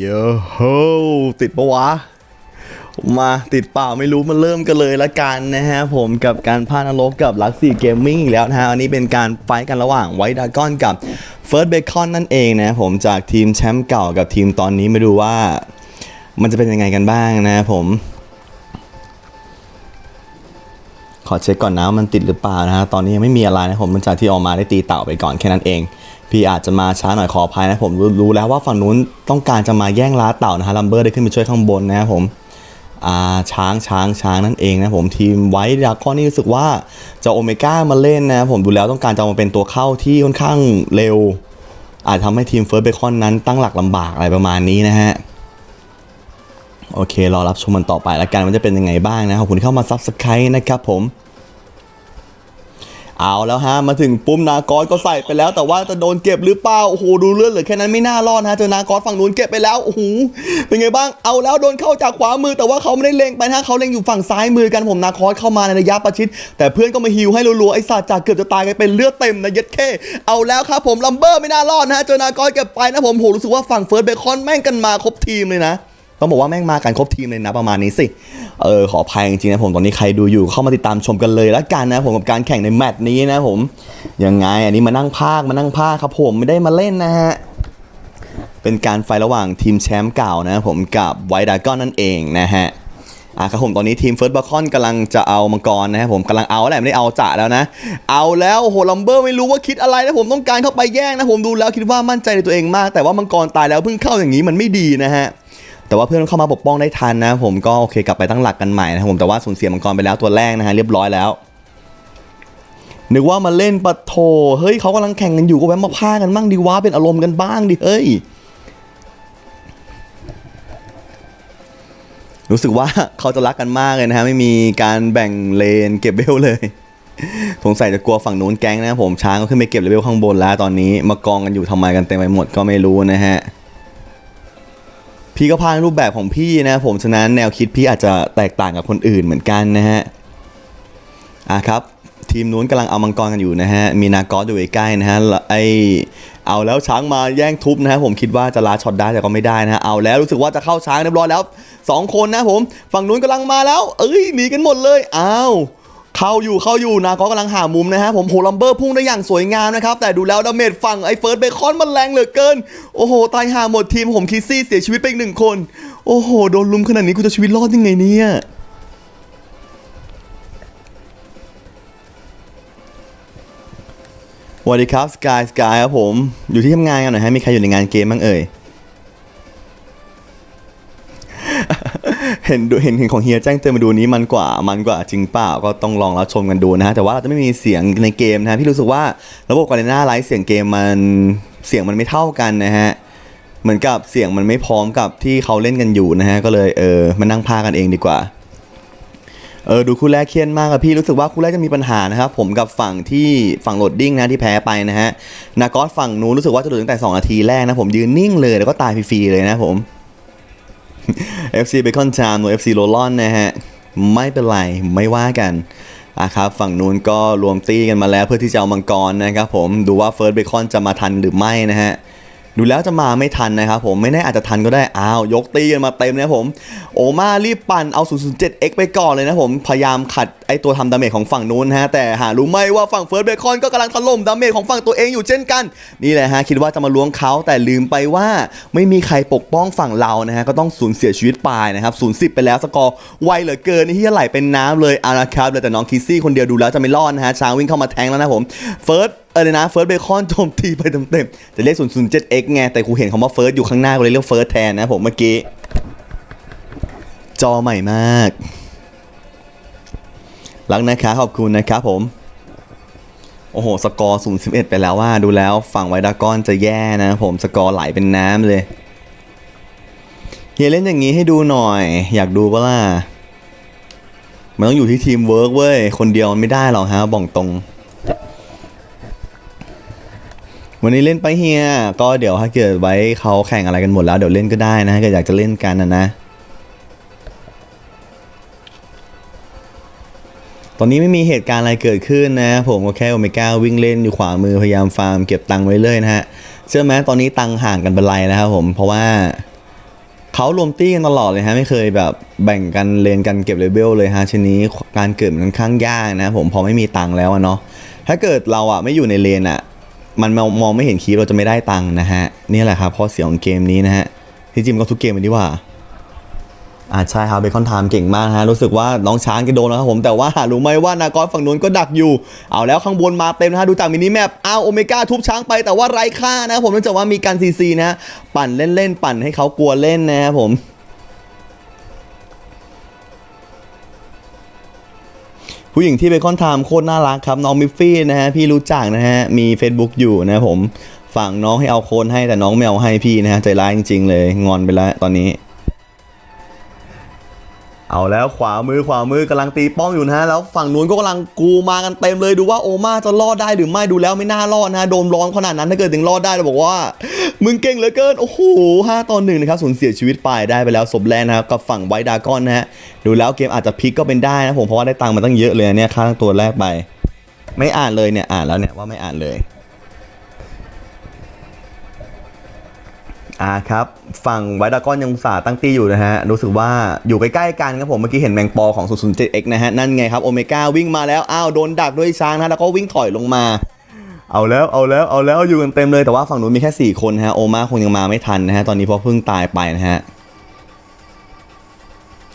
เยอะโฮติดปะวะ มาติดเปล่าไม่รู้มาเริ่มกันเลยละกันนะฮะผมกับการพานรกกับลักซี่เกมมิ่งอีกแล้วนะฮะ อันนี้เป็นการไฟท์กันระหว่างไวท์ดากอนกับเฟิร์สเบคอนนั่นเองนะผมจากทีมแชมป์เก่ากับทีมตอนนี้มาดูว่า มันจะเป็นยังไงกันบ้างนะผมขอเช็คก่อนนะว่ามันติดหรือเปล่านะฮะ ตอนนี้ยังไม่มีอะไรนะผมมันจากที่ออกมาได้ตีเต่าไปก่อนแค่นั้นเอง พี่อาจจะมาช้าหน่อยขออภัยนะผมรู้รู้แล้วว่าฝั่งนู้นต้องการจะมาแย่งล้าเต่านะฮะลัมเบอร์ได้ขึ้นไปช่วยข้างบนนะครับผมอาช้างช้างช้างนั่นเองนะผมทีมไวท์ดากอนนี่รู้สึกว่าจะโอเมก้ามาเล่นนะผมดูแล้วต้องการจะมาเป็นตัวเข้าที่ค่อนข้างเร็ว อาจทำให้ทีมเฟิร์สเบคอนนั้นตั้งหลักลำบากอะไรประมาณนี้นะฮะโอเค รอรับชมมันต่อไปแล้วกันมันจะเป็นยังไงบ้างนะขอบคุณที่เข้ามาซับสไครต์นะครับผม เอาแล้วฮะมาถึงปุ้มนากอสก็ใส่ไปแล้ว แต่ว่าจะโดนเก็บหรือเปล่าโอ้โหดูเลือดเหลือแค่นั้นไม่น่ารอดนะฮะเจอนากอสฝั่งนู้นเก็บไปแล้วโอ้โหเป็นไงบ้างเอาแล้วโดนเข้าจากขวามือ แต่ว่าเขาไม่ได้เล็งไปนะเขาเล็งอยู่ฝั่งซ้ายมือกันผมนาคอสเข้ามาในระยะประชิด แต่เพื่อนก็มาฮิวให้รัวๆไอ้สัตว์จากเกือบจะตายกลายเป็นเลือดเต็มนะเย็ดแค่เอาแล้วครับผมลัมเบอร์ไม่น่ารอดนะฮะเจอนากอสเก็บไปนะผมโหรู้สึกว่าฝั่งเฟิร์สเบคอนแม่งกันมาครบทีมเลยนะ ต้องบอกว่าแม่งมากันครบทีมเลยนะประมาณนี้สิ เออขออภัยจริงๆนะผมตอนนี้ใครดูอยู่เข้ามาติดตามชมกันเลยแล้วกันนะผมกับการแข่งในแมตช์นี้นะผมยังไงอันนี้มานั่งภาคมานั่งภาคครับผมไม่ได้มาเล่นนะฮะเป็นการไฟระหว่างทีมแชมป์เก่านะผมกับไวดาก้อนนั่นเองนะฮะอะครับผมตอนนี้ทีมเฟิร์สบาคอนกำลังจะเอามังกรนะครับผมกำลังเอาแหละไม่ได้เอาจ่าแล้วนะ เอาแล้วโอ้โหลัมเบอร์ไม่รู้ว่าคิดอะไรนะผมต้องการเข้าไปแย่งนะผมดูแล้วคิดว่ามั่นใจในตัวเองมาก แต่ว่ามังกรตายแล้วเพิ่งเข้าอย่างนี้มันไม่ดีนะฮะ แต่ว่าเพื่อนเข้ามาปกป้องได้ทันนะ ผมก็โอเคกลับไปตั้งหลักกันใหม่นะครับผมแต่ว่าสูญเสียมังกรไปแล้วตัวแรกนะฮะเรียบร้อยแล้วนึกว่ามาเล่นปะโถเฮ้ยเขากำลังแข่งกันอยู่ก็แวะมาพากันบ้างดีวะเป็นอารมณ์กันบ้างดิเฮ้ยรู้สึกว่าเขาจะรักกันมากเลยนะฮะไม่มีการแบ่งเลนเก็บเบลเลยสงสัยจะกลัวฝั่งนู้นแก๊งนะผมช้างก็ขึ้นไปเก็บเลเวลข้างบนแล้วตอนนี้ มากองกันอยู่ทำไมกันเต็มไปหมดก็ไม่รู้นะฮะ พี่ก็พางรูปแบบของพี่นะผมฉะนั้นแนวคิดพี่อาจจะแตกต่างกับคนอื่นเหมือนกันนะฮะอะครับทีมนู้นกำลังเอามังกรกันอยู่นะฮะ มีนากอสอยู่ใกล้นะฮะ ไอเอาแล้วช้างมาแย่งทุบนะฮะ ผมคิดว่าจะลาช็อตได้แต่ก็ไม่ได้นะฮะ เอาแล้วรู้สึกว่าจะเข้าช้างเรียบร้อยแล้วสองคนนะผม ฝั่งนู้นกำลังมาแล้ว เอ้ยหนีกันหมดเลย อ้าว เข้าอยู่เข้าอยู่นากอสกำลังหามุมนะฮะผมโหลัมเบอร์พุ่งได้อย่างสวยงามนะครับ แต่ดูแล้วดาเมจฝั่งไอ้เฟิร์สเบคอนมันแรงเหลือเกิน โอ้โห ตายห่าหมดทีมผมคิซี่เสียชีวิตไปอีกหนึ่งคน โอ้โห โดนลุมขนาดนี้กูจะชีวิตรอดยังไงเนี่ยสวัสดีครับสกายสกายครับผมอยู่ที่ทำงานกันหน่อยฮะมีใครอยู่ในงานเกมบ้างเอ่ย เห็นเห็นเห็นของเฮียแจ้งเตือนมาดูนี้มันกว่ามันกว่าจริงเปล่าก็ต้องลองรับชมกันดูนะฮะแต่ว่าเราจะไม่มีเสียงในเกมนะฮะพี่รู้สึกว่าระบบการเล่นหน้าไลฟ์เสียงเกมมันเสียงมันไม่เท่ากันนะฮะเหมือนกับเสียงมันไม่พร้อมกับที่เขาเล่นกันอยู่นะฮะก็เลยเออมานั่งพากันเองดีกว่าเออดูคู่แรกเครียดมากอะพี่รู้สึกว่าคู่แรกจะมีปัญหานะครับผมกับฝั่งที่ฝั่งโหลดดิ้งนะที่แพ้ไปนะฮะนากอสฝั่งนู้นรู้สึกว่าจะโดตั้งแต่ 2 นาทีแรกนะผมยืนนิ่งเลยแล้วก็ตายฟรีๆเลยนะผม FC Bacon Jam หรือ FC โ o ลอนนะฮะ ไม่เป็นไร ไม่ว่ากันอะครับฝั่งนู้นก็รวมตีกันมาแล้วเพื่อที่จะเอามังกรนะครับผมดูว่าเฟิร์สเบคอนจะมาทันหรือไม่นะฮะ ดูแล้วจะมาไม่ทันนะครับผมไม่แน่อาจจะทันก็ได้อ้าวยกตีกันมาเต็มนะผมโอมารีบปั่นเอา 007X ไปก่อนเลยนะผมพยายามขัดไอตัวทำดาเมจของฝั่งนู้นนะฮะแต่หารู้ไหมว่าฝั่งเฟิร์สเบคอนก็กำลังถล่มดาเมจของฝั่งตัวเองอยู่เช่นกันนี่แหละฮะคิดว่าจะมาล้วงเขาแต่ลืมไปว่าไม่มีใครปกป้องฝั่งเรานะฮะก็ต้องสูญเสียชีวิตไปนะครับศูนย์สิบไปแล้วสกอร์ไวเหลือเกินนี่ที่ไหลเป็นน้ำเลยอาละครับเลือแต่น้องคิสซี่คนเดียวดูแล้วจะไม่รอดนะฮะช้างวิ่งเข้ามาแทงแล้วนะผมเฟิร์ส ออเลยนะเฟิร์สเบคอนโจมตีไปเต็มๆจะเรียก 007X ไง แต่กูเห็นคำว่าเฟิร์สอยู่ข้างหน้ากูเลยเรียกเฟิร์สแทนนะผมเมื่อกี้ จอใหม่มาก รักนะคะขอบคุณนะครับผม โอ้โห สกอร์ 0-11 ไปแล้วว่า ดูแล้วฝั่งไวดากอนจะแย่นะผม สกอร์ไหลเป็นน้ำเลยเฮียเล่นอย่างนี้ให้ดูหน่อย อยากดูปะล่ะ มันต้องอยู่ที่ทีมเวิร์กเว้ย คนเดียวมันไม่ได้หรอกฮะบอกตรง วันนี้เล่นไปเฮียก็เดี๋ยวถ้าเกิดไว้เขาแข่งอะไรกันหมดแล้วเดี๋ยวเล่นก็ได้นะถ้าเกิดอยากจะเล่นกันนะนะตอนนี้ไม่มีเหตุการณ์อะไรเกิดขึ้นนะ ผมก็แค่โอเมก้าวิ่งเล่นอยู่ขวามือพยายามฟาร์มเก็บตังค์ไว้เลยนะฮะเชื่อไหมตอนนี้ตังค์ห่างกันเป็นไรนะครับผมเพราะว่าเขารวมตี้กันตลอดเลยฮะไม่เคยแบบแบ่งกันเลนกันเก็บเลเวลเลยฮะชนี้การเกิดมันค่อนข้างยากนะผมพอไม่มีตังค์แล้วเนาะถ้าเกิดเราอะไม่อยู่ในเลนอะ มันมองไม่เห็นคีย์เราจะไม่ได้ตังค์นะฮะนี่แหละครับข้อเสียของเกมนี้นะฮะที่จริงมันก็ทุกเกมเลยดีกว่าอ่าใช่ครับเบคอนไทม์เก่งมากนะฮะรู้สึกว่าน้องช้างจะโดนแล้วครับผมแต่ว่ารู้ไหมว่านากอนฝั่งนู้นก็ดักอยู่ เอาแล้วข้างบนมาเต็มนะฮะดูจากมินิแมปอ้าวโอเมก้าทุบช้างไปแต่ว่าไร้ค่านะครับผมเนื่องจากว่ามีการซีซีนะฮะปั่นเล่นๆปั่นให้เขากลัวเล่นนะครับผม ผู้หญิงที่เบคอนไทม์โคตรน่ารักครับ น้องมิฟฟี่นะฮะพี่รู้จักนะฮะมี Facebook อยู่นะผมฝั่งน้องให้เอาโค้ดให้แต่น้องไม่เอาให้พี่นะฮะใจร้ายจริงๆเลยงอนไปแล้วตอนนี้ เอาแล้วขวามือขวามือกำลังตีป้องอยู่นะฮะแล้วฝั่งนู้นก็กำลังกูมากันเต็มเลยดูว่าโอมาจะรอดได้หรือไม่ดูแล้วไม่น่ารอดนะฮะโดนร้อนขนาดนั้นถ้าเกิดถึงรอดได้เราบอกว่า มึงเก่งเหลือเกินโอ้โหห้าต่อหนึ่งนะครับสูญเสียชีวิตไปได้ไปแล้วศพแรกนะครับกับฝั่งไวดากอนนะฮะดูแล้วเกมอาจจะพลิกก็เป็นได้นะผมเพราะว่าได้ตังค์มาตั้งเยอะเลยเนี่ยค่าทั้งตัวแรกไป ไม่อ่านเลยเนี่ยอ่านแล้วเนี่ยว่าไม่อ่านเลย อ่าครับฝั่งไวดากอนยังอุตส่าห์ตั้งตีอยู่นะฮะ รู้สึกว่าอยู่ใกล้ๆกันครับผม เมื่อกี้เห็นแมงปอของ 007X นะฮะ นั่นไงครับ โอเมก้าวิ่งมาแล้ว อ้าว โดนดักด้วยช้างนะ แล้วก็วิ่งถอยลงมา เอาแล้วเอาแล้วเอาแล้วอยู่กันเต็มเลยแต่ว่าฝั่งนู้นมีแค่ 4 คนนะฮะ โอมาคงยังมาไม่ทันนะฮะ ตอนนี้เพราะเพิ่งตายไปนะฮะ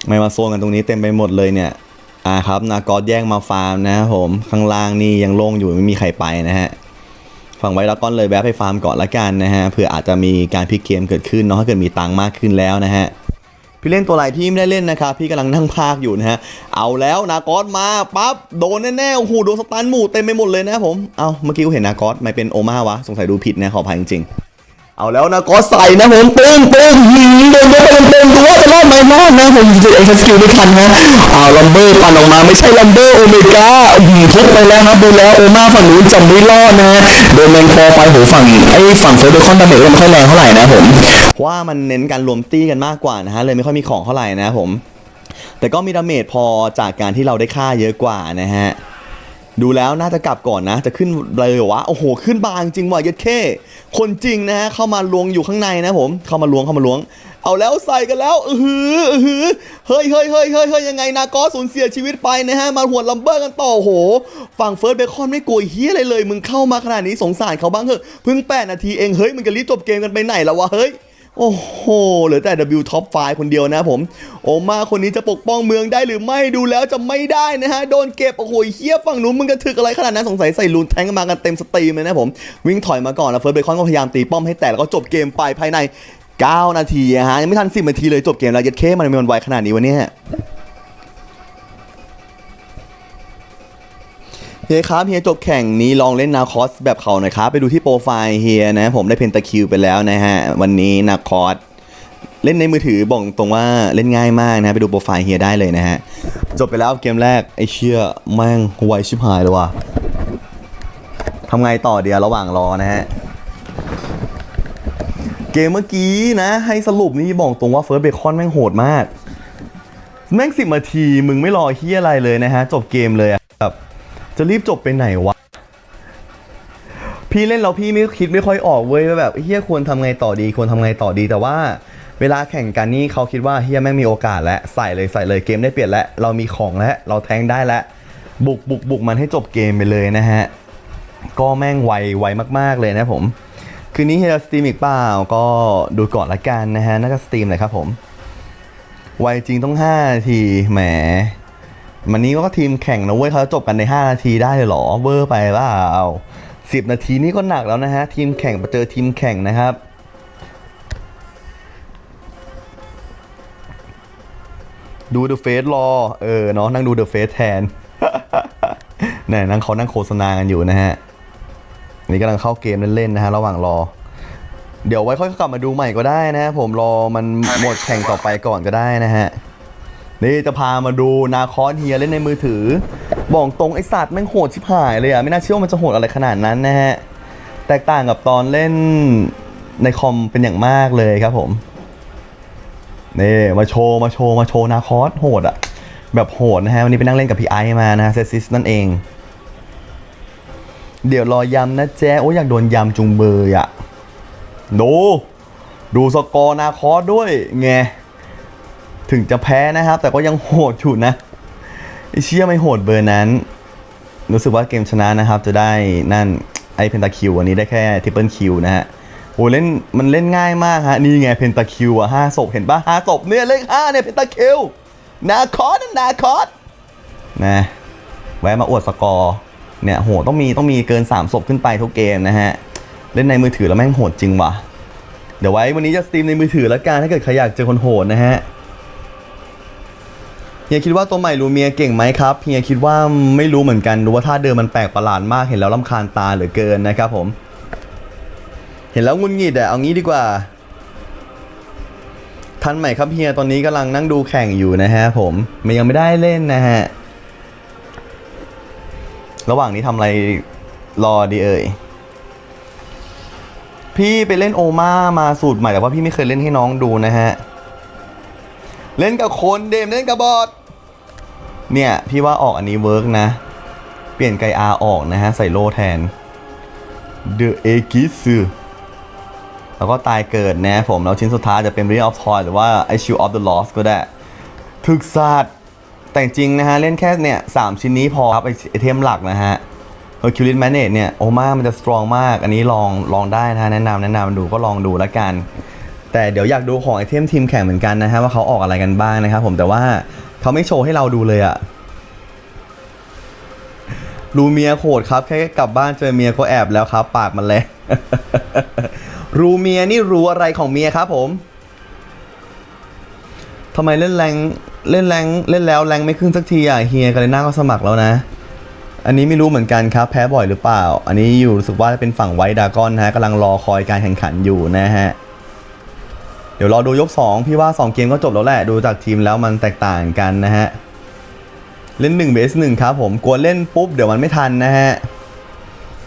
ไม่มาโซนกันตรงนี้เต็มไปหมดเลยเนี่ยอ่าครับนากอดแย่งมาฟาร์มนะครับผมข้างล่างนี่ยังโล่งอยู่ไม่มีใครไปนะฮะ ฝั่งไวรักอนเลยแวะไปฟาร์มก่อนละกันนะฮะเผื่ออาจจะมีการพลิกเกมเกิดขึ้นเนาะถ้าเกิดมีตังค์มากขึ้นแล้วนะฮะพี่เล่นตัวไหนที่ไม่ได้เล่นนะครับพี่กำลังนั่งพากอยู่นะฮะเอาแล้วนากอสมาปั๊บโดนแน่ๆโอ้โหโดนสตันหมู่เต็มไปหมดเลยนะผมเอาเมื่อกี้กูเห็นนากอสไม่เป็นโอมาวะสงสัยดูผิดนะขออภัยจริงๆ เอาแล้วนากอสใส่นะผมปึ้งปึ้งหืมโดนโดนเต็มเต็มๆตัวจะรอดไหมรอดนะผมจะเอ็กซ์คิวไม่ทันฮะเอาลัมเบอร์ปั่นออกมาไม่ใช่ลัมเบอร์โอเมก้าหืมทุบไปแล้วครับดูแล้วโอมาฝั่งนู้นจะไม่รอดนะฮะโดนแมงคอไปโหฝั่งไอ้ฝั่งเฟอร์เบคอนดาเมจก็ไม่ค่อยแรงเท่าไหร่นะผมว่ามันเน้นการรวมตี้กันมากกว่านะฮะเลยไม่ค่อยมีของเท่าไหร่นะผม แต่ก็มีดาเมจพอจากการที่เราได้ค่าเยอะกว่านะฮะ ดูแล้วน่าจะกลับก่อนนะ จะขึ้นเลยเหรอวะ โอ้โห ขึ้นบางจริงว่ะยัดเข้ คนจริงนะฮะ เข้ามาลวงอยู่ข้างในนะผม เข้ามาลวงเข้ามาลวง เอาแล้วใส่กันแล้วอือหืออือหือ เฮ้ยเฮ้ยเฮ้ยเฮ้ยเฮ้ยยังไงนาก็สูญเสียชีวิตไปนะฮะ มาหัวลัมเบอร์กันต่อโอ้โห ฝั่งเฟิร์สเบคอนไม่กลัวเฮียอะไรเลย มึงเข้ามาขนาดนี้สงสารเขาบ้างเถอะ เพิ่งแปดนาทีเอง เฮ้ย มึงจะรีบจบเกมกันไปไหนแล้ววะ เฮ้ย โอ้โห เหลือแต่ W Top 5 คนเดียวนะผม โอมาคนนี้จะปกป้องเมืองได้หรือไม่ดูแล้วจะไม่ได้นะฮะ โดนเก็บ โอ้โหเฮี้ยฝั่งนู้นมึงกระถึกอะไรขนาดนั้นสงสัยใส่ลูนแทงกันมากันเต็มสตรีมเลยนะผม วิ่งถอยมาก่อนแล้วเฟิร์สเบคอนก็พยายามตีป้อมให้แตกแล้วก็จบเกมไปภายใน 9 นาทีฮะยังไม่ทัน 10 นาทีเลยจบเกมแล้วยัดเคมันมันไวขนาดนี้วะเนี่ย เฮียครับเฮียจบแข่งนี้ลองเล่นนาคอสแบบเขาหน่อยครับ ไปดูที่โปรไฟล์เฮียนะ ผมได้เพนตาคิวไปแล้วนะฮะ วันนี้นาคอสเล่นในมือถือบอกตรงว่าเล่นง่ายมากนะไปดูโปรไฟล์เฮียได้เลยนะฮะ จบไปแล้วเกมแรกไอเชี่ยแม่งไวชิบหายเลยว่ะทำไงต่อเดียวระหว่างรอนะฮะ เกมเมื่อกี้นะ ให้สรุปนี่บอกตรงว่าเฟิร์สเบคอนแม่งโหดมาก แม่งสิบนาทีมึงไม่รอเฮียอะไรเลยนะฮะ จบเกมเลยอะแบบ จะรีบจบไปไหนวะ พี่เล่นแล้วพี่ไม่คิดไม่ค่อยออกเว้ยว่าแบบเฮียควรทำไงต่อดี ควรทำไงต่อดีแต่ว่าเวลาแข่งกันนี่เขาคิดว่าเฮียแม่งมีโอกาสแล้วใส่เลยใส่เลยเกมได้เปลี่ยนแล้วเรามีของแล้วเราแทงได้แล้วบุกบุกบุกมันให้จบเกมไปเลยนะฮะ ก็แม่งไวไวมาก ๆ เลยนะผม คืนนี้เฮียสตรีมอีกเปล่าก็ดูก่อนละกันนะฮะ น่าจะสตรีมเลยครับผม ไวจริงต้อง5นาทีแหม วันนี้ก็ทีมแข่งนะเว้ยเขาจบกันใน 5 นาทีได้เลยหรอเวอร์ไปเปล่า10นาทีนี่ก็หนักแล้วนะฮะ ทีมแข่งมาเจอทีมแข่งนะครับ ดูเดอะเฟสรอ เออเนาะนั่งดูเดอะเฟสแทนเนี่ยนั่งเขานั่งโฆษณากันอยู่นะฮะ นี่กำลังเข้าเกมเล่นๆนะฮะ ระหว่างรอ เดี๋ยวไว้ค่อยกลับมาดูใหม่ก็ได้นะฮะ ผมรอมันหมดแข่งต่อไปก่อนก็ได้นะฮะ นี่จะพามาดูนาคอนเฮียเล่นในมือถือ บอกตรงไอสัตว์แม่งโหดชิบหายเลยอะไม่น่าเชื่อว่ามันจะโหดอะไรขนาดนั้นนะฮะ แตกต่างกับตอนเล่นในคอมเป็นอย่างมากเลยครับผม นี่มาโชว์มาโชว์มาโชว์นาคอสโหดอะแบบโหดนะฮะวันนี้ไปนั่งเล่นกับพี่ไอมานะฮะเซซิสนั่นเอง เดี๋ยวรอยำนะแจ๊โอ้ยอยากโดนยำจุงเบยอะดู ดูสกอร์นาคอสด้วยไง ถึงจะแพ้นะครับ แต่ก็ยังโหดอยู่นะไอเชี่ยไม่โหดเบอร์นั้น รู้สึกว่าเกมชนะนะครับ จะได้นั่นไอเพนตาคิวอันนี้ได้แค่ทริปเปิลคิวนะฮะโอ้เล่นมันเล่นง่ายมากฮะนี่ไงเพนตาคิวอะห้าศพเห็นปะห้าศพเนี่ยเลขห้าเนี่ยเพนตาคิวนาคอสนาคอสนะแวะมาอวดสกอร์เนี่ยโหต้องมีต้องมีเกิน 3 ศพขึ้นไปทุกเกมนะฮะ เล่นในมือถือแล้วแม่งโหดจริงว่ะ เดี๋ยวไว้วันนี้จะสตรีมในมือถือแล้วกันถ้าเกิดใครอยากเจอคนโหดนะฮะ เฮียคิดว่าตัวใหม่ลูเมียเก่งไหมครับเฮียคิดว่าไม่รู้เหมือนกันรู้ว่าท่าเดินมันแปลกประหลาดมากเห็นแล้วลำคาญตาเหลือเกินนะครับผม เห็นแล้วงุนงิดอะเอางี้ดีกว่าทันใหม่ครับเฮียตอนนี้กำลังนั่งดูแข่งอยู่นะฮะผมมันยังไม่ได้เล่นนะฮะระหว่างนี้ทำอะไรรอดีเอ่ยพี่ไปเล่นโอมามาสูตรใหม่แต่ว่าพี่ไม่เคยเล่นให้น้องดูนะฮะ เล่นกับคนเดมเล่นกับบอท เนี่ยพี่ว่าออกอันนี้เวิร์กนะ เปลี่ยนไกอาออกนะฮะ ใส่โลแทน The a g i s แล้วก็ตายเกิดนะผม แล้วชิ้นสุดท้ายจะเป็น Ring of Toy หรือว่า I Shield of the Lost ก็ได้ ถึกศาสตร์แต่จริงนะฮะ เล่นแค่เนี่ยสามชิ้นนี้พอครับไอไอเทมหลักนะฮะ Hercules Magnet เนี่ย โอมามันจะสตรองมาก อันนี้ลองลองได้นะฮะแนะนำแนะนำดูก็ลองดูแล้วกัน แต่เดี๋ยวอยากดูของไอเทมทีมแข่งเหมือนกันนะฮะว่าเขาออกอะไรกันบ้างนะครับผมแต่ว่า เขาไม่โชว์ให้เราดูเลยอะรูเมียโหดครับ แค่กลับบ้านเจอเมียก็แอบแล้วครับ ปากมันแรงรูเมียนี่รู้อะไรของเมียครับผมทำไมเล่นแรงเล่นแรงเล่นแล้วแรงไม่ขึ้นสักทีอะเฮียกันเลยหน้าก็สมัครแล้วนะ อันนี้ไม่รู้เหมือนกันครับ แพ้บ่อยหรือเปล่า อันนี้อยู่รู้สึกว่าจะเป็นฝั่งไวท์ดากอนนะฮะกำลังรอคอยการแข่งขันอยู่นะฮะ เดี๋ยวรอดูยก 2 พี่ว่า 2 เกมก็จบแล้วแหละ ดูจากทีมแล้วมันแตกต่างกันนะฮะ เล่น1เบส1ครับผมกลัวเล่นปุ๊บเดี๋ยวมันไม่ทันนะฮะ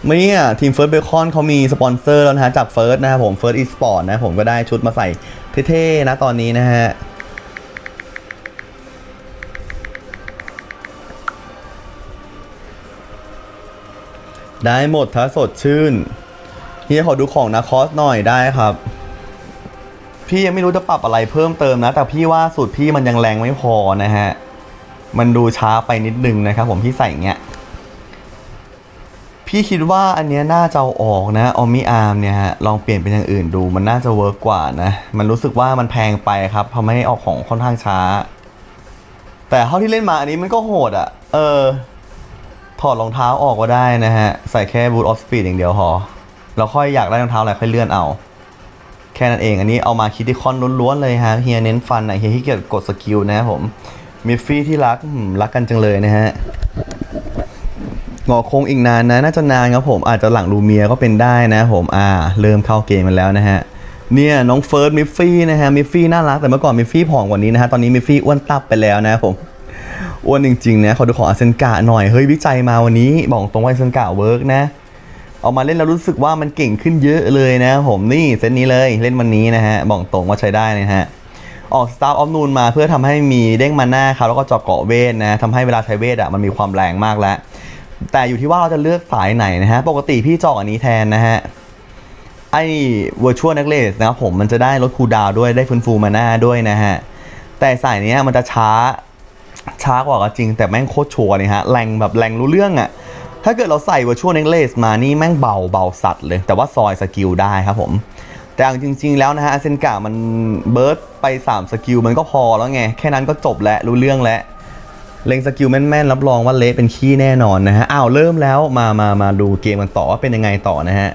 เมื่อทีมเฟิร์สเบคอนเขามีสปอนเซอร์แล้วนะฮะจากเฟิร์สนะครับผมเฟิร์สอีสปอร์ตนะผมก็ได้ชุดมาใส่เท่ๆนะตอนนี้นะฮะได้หมดถ้าสดชื่นเฮียขอดูของนาคอสหน่อยได้ครับ พี่ยังไม่รู้จะปรับอะไรเพิ่มเติมนะ แต่พี่ว่าสูตรพี่มันยังแรงไม่พอนะฮะ มันดูช้าไปนิดนึงนะครับ ผมพี่ใส่เงี้ย พี่คิดว่าอันเนี้ยน่าจะออกนะออมิอาร์มเนี่ยฮะลองเปลี่ยนเป็นอย่างอื่นดู มันน่าจะเวิร์กกว่านะ มันรู้สึกว่ามันแพงไปครับทำให้ออกของค่อนข้างช้า แต่เท่าที่เล่นมาอันนี้มันก็โหดอะ่ะ เออ ถอดรองเท้าออกก็ได้นะฮะ ใส่แค่ boot of speed อย่างเดียวพอแล้วค่อยอยากได้รองเท้าอะไรค่อยเลื่อนเอา แค่นั้นเอง อันนี้เอามาคิดที่คอนล้วนๆเลยฮะเฮียเน้นฟันอะเฮียที่เกียจกดสกิลนะครับผมมิฟฟี่ที่รักรักกันจังเลยนะฮะงอคงอีกนานนะน่าจะนานครับผมอาจจะหลังลูเมียก็เป็นได้นะผมอ่า เริ่มเข้าเกมมันแล้วนะฮะเนี่ยน้องเฟิร์สมิฟฟี่นะฮะมิฟฟี่น่ารักแต่เมื่อก่อนมิฟฟี่ผอมกว่านี้นะฮะตอนนี้มิฟฟี่อ้วนตับไปแล้วนะครับผมอ้วนจริงๆนะขอดูของอาเซนกะหน่อยเฮ้ยวิจัยมาวันนี้บอกตรงว่าอาเซนกะเวิร์กนะ เอามาเล่นแล้วรู้สึกว่ามันเก่งขึ้นเยอะเลยนะผมนี่เซตนี้เลยเล่นวันนี้นะฮะบอกตรงว่าใช้ได้นะฮะออก Star of Noon มาเพื่อทำให้มีเด้งมาหน้าครับแล้วก็จาะเกาะเวทนะทำให้เวลาใช้เวทอะมันมีความแรงมากแล้ว แต่อยู่ที่ว่าเราจะเลือกสายไหนนะฮะ ปกติพี่จาะอันนี้แทนนะฮะ ไอ้ Virtual Necklace นะครับผมมันจะได้ลดคูดาวด้วยได้ฟื้นฟูมาหน้าด้วยนะฮะ แต่สายนี้มันจะช้าช้ากว่าก็จริง แต่แม่งโคตรชัวร์เลยฮะแรงแบบแรงรู้เรื่องอะ่ะ ถ้าเกิดเราใส่ Virtual Necklace มานี่แม่งเบาเบาสัตว์เลย แต่ว่าซอยสกิลได้ครับผม แต่จริง ๆ แล้วนะฮะเซนกามันเบิร์ดไป 3 สกิลมันก็พอแล้วไง แค่นั้นก็จบแล้วรู้เรื่องแล้วเล็งสกิลแม่นๆรับรองว่าเละเป็นขี้แน่นอนนะฮะอ้าวเริ่มแล้วมามามาดูเกมกันต่อว่าเป็นยังไงต่อนะฮะ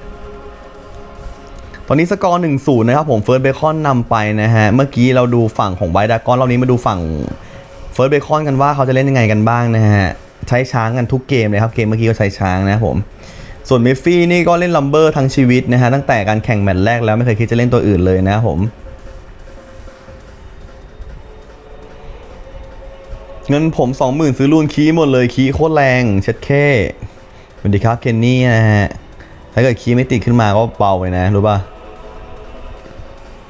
ตอนนี้สกอร์1-0นย์นะครับผมเฟิร์สเบคอนนำไปนะฮะ เมื่อกี้เราดูฝั่งของไวดากอนรอบนี้มาดูฝั่งเฟิร์สเบคอนกันว่าเขาจะเล่นยังไงกันบ้างนะฮะ ใช้ช้างกันทุกเกมเลยครับ เกมเมื่อกี้ก็ใช้ช้างนะครับผม ส่วนเมฟฟี่นี่ก็เล่นลัมเบอร์ทั้งชีวิตนะฮะตั้งแต่การแข่งแมตช์แรกแล้วไม่เคยคิดจะเล่นตัวอื่นเลยนะครับผมเงินผม20,000ซื้อลูนคีหมดเลยคีโคตรแรงเช็ดแค่สวัสดีครับเคนนี่นะฮะถ้าเกิดคีไม่ติดขึ้นมาก็เบาไปนะ รู้ป่ะ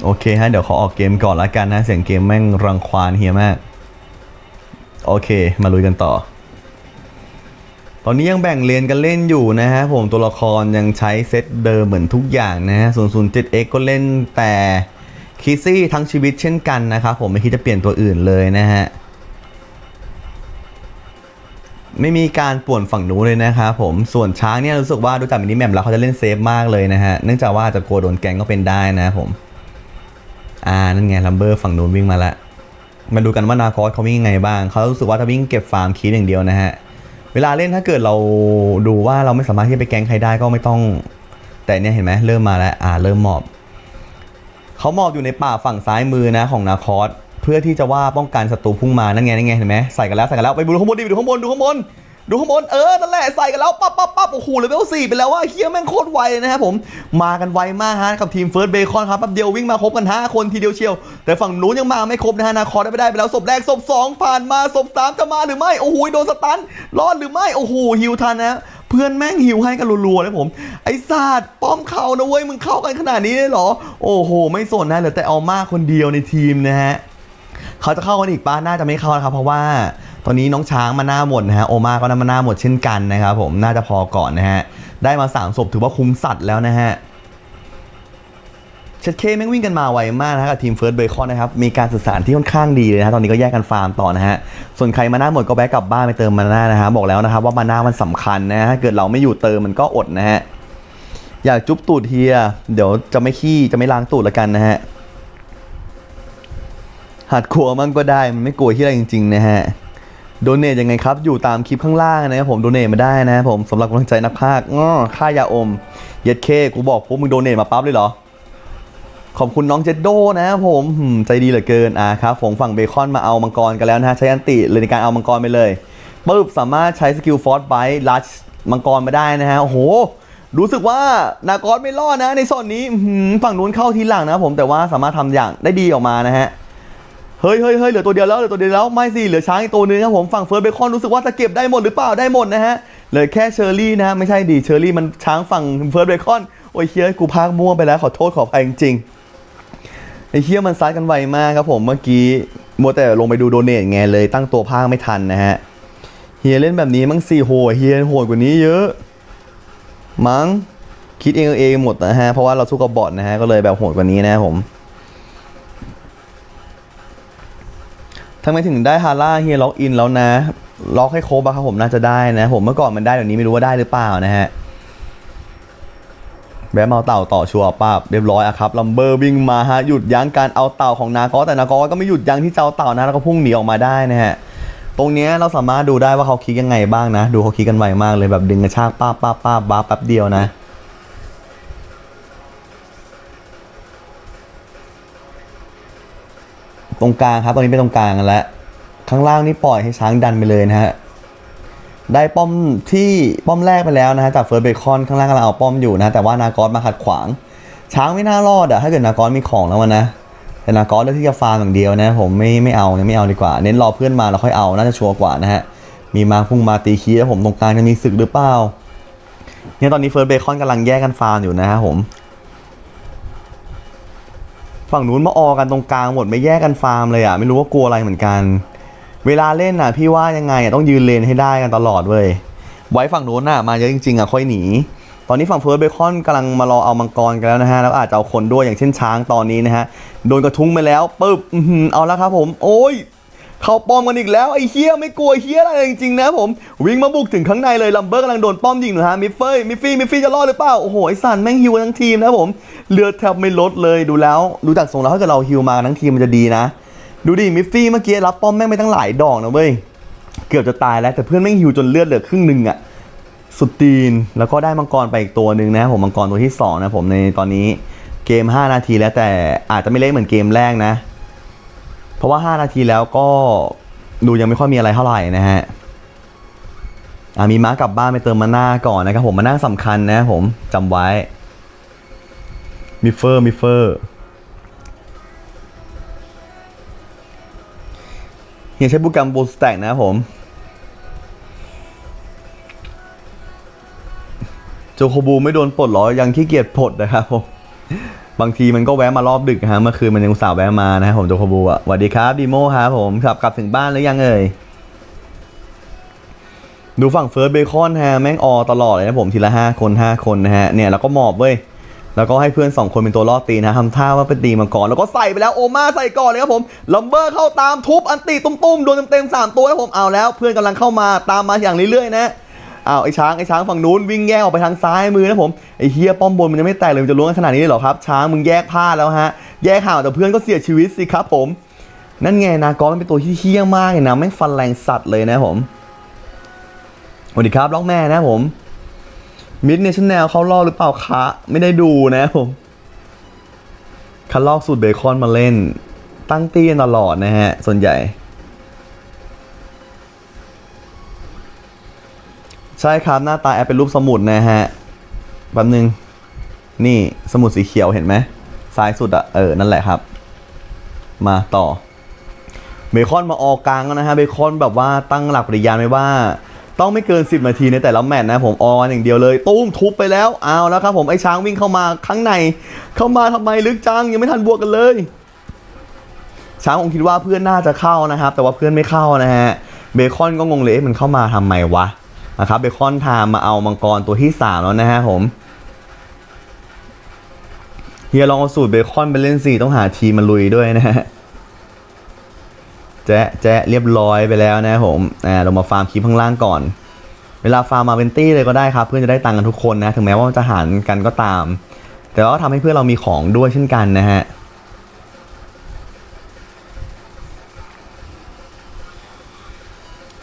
โอเคฮะ เดี๋ยวขอออกเกมก่อนละกันนะ เสียงเกมแม่งรังควานเฮียมาก โอเค มาลุยกันต่อ ตอนนี้ยังแบ่งเลนกันเล่นอยู่นะฮะผมตัวละครยังใช้เซตเดิมเหมือนทุกอย่างนะฮะส่วน 07x ก็เล่นแต่คิซี่ทั้งชีวิตเช่นกันนะครับผมไม่คิดจะเปลี่ยนตัวอื่นเลยนะฮะ ไม่มีการป่วนฝั่งนู้นเลยนะครับผมส่วนช้างเนี่ยรู้สึกว่าดูจากมินิแมปแล้วเขาจะเล่นเซฟมากเลยนะฮะ เนื่องจากว่าจะกลัวโดนแกงก็เป็นได้นะครับผม อ่านั่นไงลัมเบอร์ฝั่งนู้นวิ่งมาละมาดูกันว่านาคอสเขาวิ่งยังไงบ้าง เขารู้สึกว่าจะวิ่งเก็บฟาร์มคีดอย่างเดียวนะฮะ เวลาเล่นถ้าเกิดเราดูว่าเราไม่สามารถที่จะไปแกงใครได้ก็ไม่ต้อง แต่เนี่ยเห็นไหมเริ่มมาแล้วอ่าเริ่มหมอบเขาหมอบอยู่ในป่าฝั่งซ้ายมือนะของนาคอสเพื่อที่จะว่าป้องกันศัตรูพุ่งมานั่นไงนั่นไงเห็นไหมใส่กันแล้วใส่กันแล้วไปดูข้างบนดิไปดูข้างบนดูข้างบน ดูข้างบนเออนั่นแหละใส่กันแล้วปั๊บปั๊บปั๊บโอ้โหเลเวลสี่ไปแล้วว่าเฮียแม่งโคตรไวเลยนะครับผมมากันไวมากฮะกับทีมเฟิร์สเบคอนครับแป๊บเดียววิ่งมาครบกันห้าคนทีเดียวเชียว แต่ฝั่งนู้นยังมาไม่ครบนะฮะนาคอได้ไปได้ไปแล้วศพแรกศพสองผ่านมาศพสามจะมาหรือไม่โอ้โหโดนสตันรอดหรือไม่โอ้โหฮิวทันนะเพื่อนแม่งหิวให้กันรัวๆเลยผม ไอ้ศาสตร์ป้อมเขานะเว้ยมึงเข้ากันขนาดนี้เลยเหรอ โอ้โห ไม่สนนะเหลือแต่เอามาคนเดียวในทีมนะฮะเขาจะเข้ากันอีกป้าน่าจะไม่เข้านะครับเพราะว่า ตอนนี้น้องช้างมาหน้าหมดนะฮะโอมาก็มาหน้าหมดเช่นกันนะครับผมน่าจะพอก่อนนะฮะได้มาสามศพถือว่าคุ้มสัตว์แล้วนะฮะเชดเคแม่งวิ่งกันมาไวมากนะฮะกับทีมเฟิร์สเบคอนนะครับ มีการสื่อสารที่ค่อนข้างดีเลยนะตอนนี้ก็แยกกันฟาร์มต่อนะฮะ ส่วนใครมาหน้าหมดก็แบกกลับบ้านไปเติมมาหน้านะฮะ บอกแล้วนะครับว่ามาหน้ามันสำคัญนะฮะเกิดเราไม่อยู่เติมมันก็อดนะฮะ อยากจุ๊บตูดเฮีย เดี๋ยวจะไม่ขี้จะไม่ล้างตูดละกันนะฮะหัดกลัวมั่งก็ได้มันไม่กลัวที่อะไรจริง ๆ นะฮะ โดเนทยังไงครับ อยู่ตามคลิปข้างล่างนะครับผมโดเนทมาได้นะครับผมสำหรับกำลังใจนักพากย์อ้อค่ายาอม เย็ดเคกูบอกปุ๊บมึงโดเนทมาปั๊บเลยเหรอ ขอบคุณน้องเจดโดนะครับผมใจดีเหลือเกินอ่าครับผมฝั่งเบคอนมาเอามังกรกันแล้วนะฮะใช้อันติเลยในการเอามังกรไปเลยปึ๊บสามารถใช้สกิลฟอร์สไบลัชมังกรมาได้นะฮะโอ้โหรู้สึกว่านากอสไม่รอดนะในโซนนี้ฝั่งนู้นเข้าทีหลังนะครับผมแต่ว่าสามารถทำอย่างได้ดีออกมานะฮะ เฮ้ยเฮ้ยเฮ้ยเหลือตัวเดียวแล้วเหลือตัวเดียวแล้วไม่สิเหลือช้างอีกตัวนึงครับผมฝั่งเฟิร์สเบคอนรู้สึกว่าจะเก็บได้หมดหรือเปล่าได้หมดนะฮะเหลือแค่เชอร์รี่นะฮะไม่ใช่ดิเชอร์รี่มันช้างฝั่งเฟิร์สเบคอนโอ้ยเฮียกูพากมั่วไปแล้วขอโทษขออภัยจริงๆไอ้เฮียมันซัดกันไวมากครับผมเมื่อกี้มัวแต่ลงไปดูโดเนทไงเลยตั้งตัวพากไม่ทันนะฮะเฮียเล่นแบบนี้มั้งสี่โหเฮียโหดกว่านี้เยอะ มั้งคิดเองเองหมดนะฮะเพราะว่าเราสู้กับบอทนะฮะก็เลยแบบโหดกว่านี้นะครับผม ทำไมถึงได้ฮาร่าเฮียล็อกอินแล้วนะ ล็อกให้ครบอะครับผมน่าจะได้นะ ผมเมื่อก่อนมันได้เดี๋ยวนี้ไม่รู้ว่าได้หรือเปล่านะฮะแบมเอาเต่าต่อชัวร์ป้าเรียบร้อยอะครับลัมเบอร์วิ่งมาฮะหยุดยั้งการเอาเต่าของนาคอแต่นาคอก็ไม่หยุดยั้งที่จะเอาเต่านะแล้วก็พุ่งหนีออกมาได้นะฮะตรงนี้เราสามารถดูได้ว่าเขาคิดยังไงบ้างนะ ดูเขาคิดกันไวมากเลยแบบดึงกระชากป้าป้าป้าบ้าแป๊บเดียวนะ ตรงกลางครับตอนนี้เป็นตรงกลางกันแล้วข้างล่างนี่ปล่อยให้ช้างดันไปเลยนะฮะได้ป้อมที่ป้อมแรกไปแล้วนะฮะจากเฟิร์สเบคอนข้างล่างกำลังเอาป้อมอยู่นะแต่ว่านากอสมาขัดขวาง ช้างไม่น่ารอดอะถ้าเกิดนากอสมีของแล้วมันนะแต่นากอสเลือกที่จะฟาร์มอย่างเดียวนะผมไม่ไม่เอาเนี่ยไม่เอาดีกว่า เน้นรอเพื่อนมาแล้วค่อยเอาน่าจะชัวร์กว่านะฮะมีมาพุ่งมาตีคีแล้วผมตรงกลางจะมีศึกหรือเปล่าเนี่ยตอนนี้เฟิร์สเบคอนกำลังแยกกันฟาร์มอยู่นะฮะผม ฝั่งนู้นมาออกันตรงกลางหมดไม่แยกกันฟาร์มเลยอะไม่รู้ว่ากลัวอะไรเหมือนกัน เวลาเล่นอะพี่ว่ายังไงอะต้องยืนเลนให้ได้กันตลอดเว้ยไว้ฝั่งนู้นอะมาเยอะจริงๆอะค่อยหนี ตอนนี้ฝั่งเฟิร์สเบคอนกำลังมารอเอามังกรกันแล้วนะฮะแล้วอาจจะเอาคนด้วยอย่างเช่นช้างตอนนี้นะฮะโดนกระทุ้งไปแล้วปึ๊บเอาแล้วครับผม โอ้ย เข้าป้อมกันอีกแล้วไอ้เฮียไม่กลัวเฮียอะไรจริงๆนะผม วิ่งมาบุกถึงข้างในเลยลัมเบอร์กำลังโดนป้อมยิงอยู่ฮะมิฟเฟยมิฟฟี่มิฟฟี่จะรอดหรือเปล่าโอ้โหไอ้สันแม่งฮิวทั้งทีมนะผมเลือดแทบไม่ลดเลยดูแล้วดูจากทรงแล้วถ้าเกิดเราฮิวมาทั้งทีมมันจะดีนะ ดูดิมิฟฟี่เมื่อกี้รับป้อมแม่งไปตั้งหลายดอกนะเว้ยเกือบจะตายแล้วแต่เพื่อนแม่งฮิวจนเลือดเหลือครึ่งหนึ่งอะสุดตีนแล้วก็ได้มังกรไปอีกตัวหนึ่งนะผมมังกรตัวที่สองนะผมในตอนนี้เกม 5 นาทีแล้วแต่อาจจะไม่เล่นเหมือนเกมแรกนะ เพราะว่า 5 นาทีแล้วก็ดูยังไม่ค่อยมีอะไรเท่าไหร่นะฮะอ่ามีม้ากลับบ้านไปเติมมาหน้าก่อนนะครับผมมาหน้าสำคัญนะผมจำไว้มิเฟอร์มิเฟอร์เฮียใช้โปรแกรมบูสแต็กนะผมโจโคบูไม่โดนปลดเหรอ ยังขี้เกียจปลดนะครับผม บางทีมันก็แวะมารอบดึกนะฮะเมื่อคืนมันยังอุตส่าห์แวะมานะครับผมโจโคบูอะสวัสดีครับดีโมครับผมกลับกลับถึงบ้านหรือยังเอ่ยดูฝั่งเฟิร์สเบคอนฮะแม่งออตลอดเลยนะผมทีละ5คน5คนนะฮะเนี่ยแล้วก็หมอบเว้ยแล้วก็ให้เพื่อนสองคนเป็นตัวล่อตีนะทำท่าว่าเป็นตีมังกรแล้วก็ใส่ไปแล้วโอมาใส่ก่อนเลยครับผมลัมเบอร์เข้าตามทุบอันตีตุ้มๆโดนเต็มๆสามตัวแล้วผมเอาแล้ว เพื่อนกำลังเข้ามาตามมาอย่างเรื่อยๆนะ อ้าวไอ้ช้างไอ้ช้างฝั่งนู้นวิ่งแยกออกไปทางซ้ายมือนะผมไอ้เฮียป้อมบนมันยังไม่แตกเลยมันจะล้วงขนาดนี้เลยเหรอครับช้างมึงแยกผ้าแล้วฮะแยกห่างแต่เพื่อนก็เสียชีวิตสิครับผมนั่นไงนากอมันเป็นตัวที่เฮี้ยมากเลยนะแม่งฟันแรงสัตว์เลยนะผมสวัสดีครับล็อกแม่นะผมมิดเนชั่นแนลเขาล่อหรือเปล่าคะไม่ได้ดูนะผมคันลอกสูตรเบคอนมาเล่น ตั้งตี้ตลอดนะฮะ ส่วนใหญ่ ใช่ครับหน้าตาแอปเป็นรูปสมุดนะฮะแป๊บนึง นี่สมุดสีเขียวเห็นไหมซ้ายสุดอะเออ นั่นแหละครับ มาต่อ เบคอนมาออกกลางแล้วนะฮะ เบคอนแบบว่าตั้งหลักปริญาไว้ว่า ต้องไม่เกิน 10 นาทีในแต่ละแมตช์นะผมออนอย่างเดียวเลย ตุ้มทุบไปแล้วเอาแล้วครับผมไอ้ช้างวิ่งเข้ามาข้างใน เข้ามาทำไมลึกจังยังไม่ทันบวกกันเลย ช้างคงคิดว่าเพื่อนน่าจะเข้านะครับ แต่ว่าเพื่อนไม่เข้านะฮะ เบคอนก็งงเลยมันเข้ามาทำไมวะ นะครับเบคอนทามมาเอามังกรตัวที่ 3 แล้วนะฮะผมเฮียลองเอาสูตรเบคอนไปเล่นสิต้องหาทีมมาลุยด้วยนะฮะแจ๊ะแจ๊ะเรียบร้อยไปแล้วนะผมอ่าเรามาฟาร์มคลิปข้างล่างก่อน เวลาฟาร์มมาเป็นตี้เลยก็ได้ครับ เพื่อนจะได้ตังค์กันทุกคนนะ ถึงแม้ว่าจะหารกันก็ตาม แต่ว่าทำให้เพื่อนเรามีของด้วยเช่นกันนะฮะ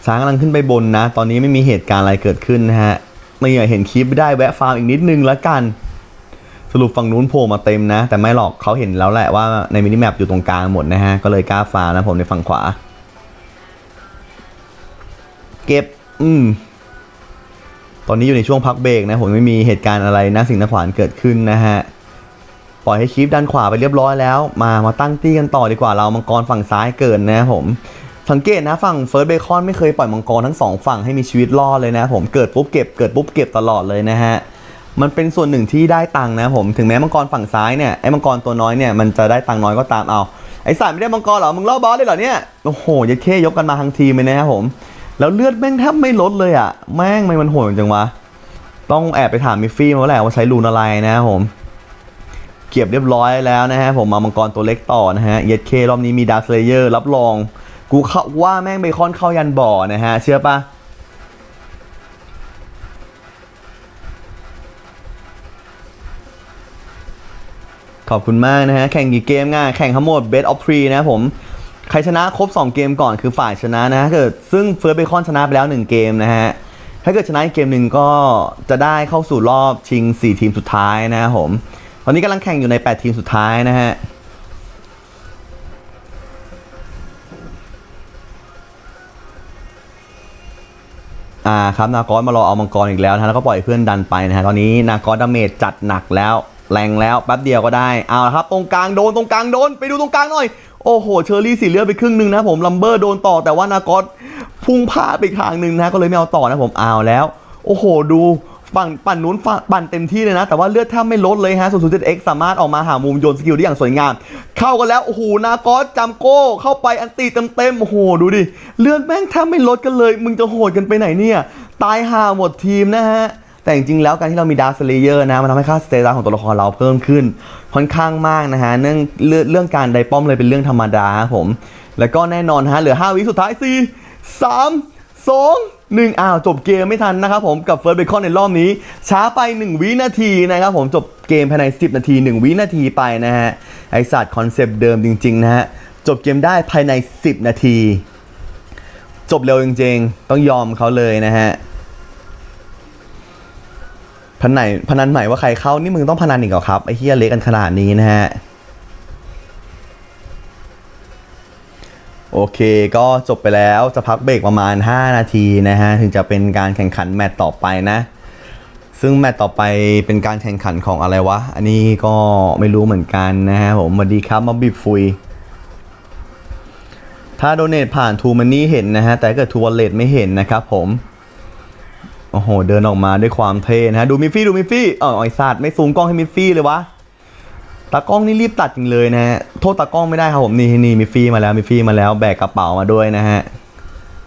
ช้างกำลังขึ้นไปบนนะ ตอนนี้ไม่มีเหตุการณ์อะไรเกิดขึ้นนะฮะไม่อยากเห็นคลิปไม่ได้แวะฟาร์มอีกนิดนึงแล้วกัน สรุปฝั่งนู้นโผล่มาเต็มนะ แต่ไม่หรอกเขาเห็นแล้วแหละว่าในมินิแมปอยู่ตรงกลางหมดนะฮะ ก็เลยกล้าฟาร์มนะผมในฝั่งขวา เก็บ อืม ตอนนี้อยู่ในช่วงพักเบรกนะผมไม่มีเหตุการณ์อะไรนะสิ่งนักขวานเกิดขึ้นนะฮะปล่อยให้คลิปด้านขวาไปเรียบร้อยแล้ว มามาตั้งตี้กันต่อดีกว่าเรามังกรฝั่งซ้ายเกินนะผม สังเกตนะฝั่งเฟิร์สเบคอนไม่เคยปล่อยมังกรทั้งสองฝั่งให้มีชีวิตรอดเลยนะผมเกิดปุ๊บเก็บเกิดปุ๊บเก็บตลอดเลยนะฮะมันเป็นส่วนหนึ่งที่ได้ตังค์นะผมถึงแม้มังกรฝั่งซ้ายเนี่ยไอ้มังกรตัวน้อยเนี่ยมันจะได้ตังค์น้อยก็ตามเอาไอ้สายไม่ได้มังกรเหรอมึงล่อบอสเลยเหรอเนี่ยโอ้โหยัดเข้ยกกันมาทั้งทีมเลยนะครับผมแล้วเลือดแม่งแทบไม่ลดเลยอะแม่งไม่มันโหดจังวะต้องแอบไปถามมิฟฟี่มาแล้วแหละว่าใช้รูนอะไรนะครับผมเก็บเรียบร้อยแล้วนะฮะผมมามังกรตัวเล็กต่อนะฮะเย็ดเครอบนี้มีดาร์เลเยอร์รับรอง กูเข้าว่าแม่งเบคอนเข้ายันบ่อนะฮะ เชื่อปะขอบคุณมากนะฮะ แข่งกี่เกมง่ายแข่งทั้งหมด Best of 3นะผมใครชนะครบ 2 เกมก่อนคือฝ่ายชนะนะถ้าเกิดซึ่งเฟิร์สเบคอนชนะไปแล้ว 1 เกมนะฮะ ถ้าเกิดชนะอีกเกมหนึ่งก็จะได้เข้าสู่รอบชิง 4 ทีมสุดท้ายนะครับผม ตอนนี้กำลังแข่งอยู่ใน 8 ทีมสุดท้ายนะฮะ อ่าครับนากอสมารอเอามังกรอีกแล้วนะฮะแล้วก็ปล่อยเพื่อนดันไปนะฮะตอนนี้นากอสดาเมจจัดหนักแล้วแรงแล้วแป๊บเดียวก็ได้เอาละครับตรงกลางโดนตรงกลางโดนไปดูตรงกลางหน่อยโอ้โหเชอรี่สีเลือดไปครึ่งหนึ่งนะผมลัมเบอร์โดนต่อแต่ว่านากอสพุ่งพลาดไปทางหนึ่งนะก็เลยไม่เอาต่อนะผมเอาแล้ว โอ้โหดู ฝั่งปั่นนู้นปั่นเต็มที่เลยนะ แต่ว่าเลือดแทบไม่ลดเลยฮะ 0 0 7 x สามารถออกมาหามุมโยนสกิลได้อย่างสวยงาม เข้ากันแล้ว โอ้โห นากอสจำโก้เข้าไปอันตีเต็มๆ โอ้โห ดูดิ เลือดแม่งแทบไม่ลดกันเลย มึงจะโหดกันไปไหนเนี่ย ตายห่าหมดทีมนะฮะแต่จริงๆ แล้วการที่เรามีดาร์สเลเยอร์นะ มันทำให้ค่าสเตตัสของตัวละครเราเพิ่มขึ้น ค่อนข้างมากนะฮะ เรื่องเรื่องการไดป้อมเลยเป็นเรื่องธรรมดาครับผม แล้วก็แน่นอนฮะ เหลือ 5 วิสุดท้าย 4 3 2 1อ้าวจบเกมไม่ทันนะครับผมกับเฟิร์สเบคอนในรอบนี้ ช้าไป 1 วินาทีนะครับผมจบเกมภายใน 10 นาที 1 วินาทีไปนะฮะ ไอศาสตว์คอนเซปต์เดิมจริง ๆ นะฮะ จบเกมได้ภายใน 10 นาที จบเร็วจริง ๆ ต้องยอมเขาเลยนะฮะพนันไหนพนันใหม่ว่าใครเข้านี่มึงต้องพนันอีกเหรอครับไอ้เฮียเล็กกันขนาดนี้นะฮะ โอเคก็จบไปแล้วจะพักเบรกประมาณ 5 นาทีนะฮะ ถึงจะเป็นการแข่งขันแมตต์ต่อไปนะ ซึ่งแมตต์ต่อไปเป็นการแข่งขันของอะไรวะ อันนี้ก็ไม่รู้เหมือนกันนะฮะผมสวัสดีครับมาบิบฟุย ถ้าโดเนทผ่านทูมันนี่เห็นนะฮะ แต่เกิดทูวอลเล็ตไม่เห็นนะครับผม โอ้โห เดินออกมาด้วยความเท่นะฮะ ดูมิฟี่ดูมิฟี่เออไอสัตว์ไม่ซูมกล้องให้มิฟี่เลยวะ ตากล้องนี่รีบตัดจริงเลยนะฮะ โทษตากล้องไม่ได้ครับผมนี่นี่มิฟฟี่มาแล้วมิฟฟี่มาแล้วแบกกระเป๋ามาด้วยนะฮะ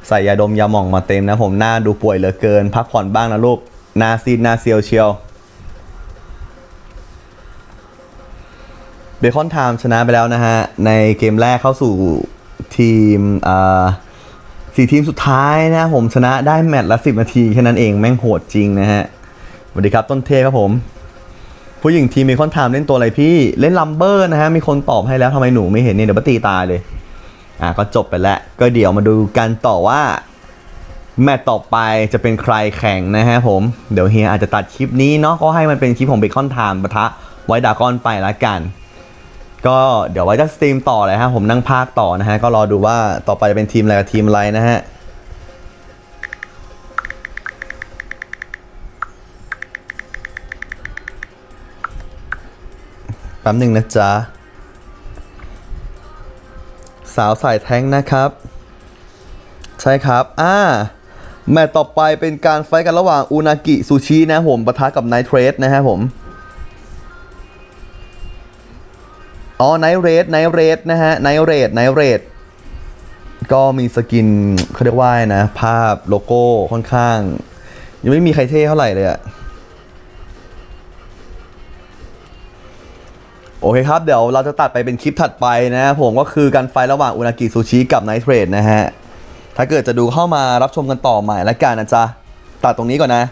ใส่ยาดมยาหม่องมาเต็มนะผมหน้าดูป่วยเหลือเกิน พักผ่อนบ้างนะลูกหน้าซีดหน้าเซียวเชียวเบคอนไทม์ชนะไปแล้วนะฮะ ในเกมแรกเข้าสู่ทีมอ่าสี่ทีมสุดท้ายนะผมชนะได้แมตช์ละสิบนาทีแค่นั้นเองแม่งโหดจริงนะฮะสวัสดีครับต้นเทพครับผม ผู้หญิงทีมเบคอนไทม์เล่นตัวอะไรพี่เล่นลัมเบอร์นะฮะมีคนตอบให้แล้วทำไมหนูไม่เห็นเนี่ยเดี๋ยวมาตีตายเลยอะก็จบไปแล้ว ก็เดี๋ยวมาดูกันต่อว่า แมตต์ต่อไปจะเป็นใครแข่งนะฮะผมเดี๋ยวเฮียอาจจะตัดคลิปนี้เนาะก็ให้มันเป็นคลิปของเบคอนไทม์ปะทะไวดากอนไปละกัน ก็เดี๋ยวไว้จะสตรีมต่อเลยฮะผมนั่งพากย์ต่อนะฮะก็รอดูว่าต่อไปจะเป็นทีมอะไรกับทีมอะไรนะฮะ ป๊บหนึ่งนะจ๊ะ สาวสายแท้งนะครับ ใช่ครับ อ่า แมตต์ต่อไปเป็นการไฟกันระหว่างอุนากิซูชินะผมปะทะกับไนท์เทรดนะฮะผม อ๋อไนท์เรดไนท์เรดนะฮะไนท์เรดไนท์เรดก็มีสกินเขาเรียกว่านะ ภาพโลโก้ค่อนข้าง ยังไม่มีใครเท่เท่าไหร่เลยอะ โอเคครับ เดี๋ยวเราจะตัดไปเป็นคลิปถัดไปนะผมก็คือการไฟระหว่างอุนากิซูชิกับไนท์เทรดนะฮะ ถ้าเกิดจะดูเข้ามารับชมกันต่อใหม่และกันนะจ๊ะ ตัดตรงนี้ก่อนนะ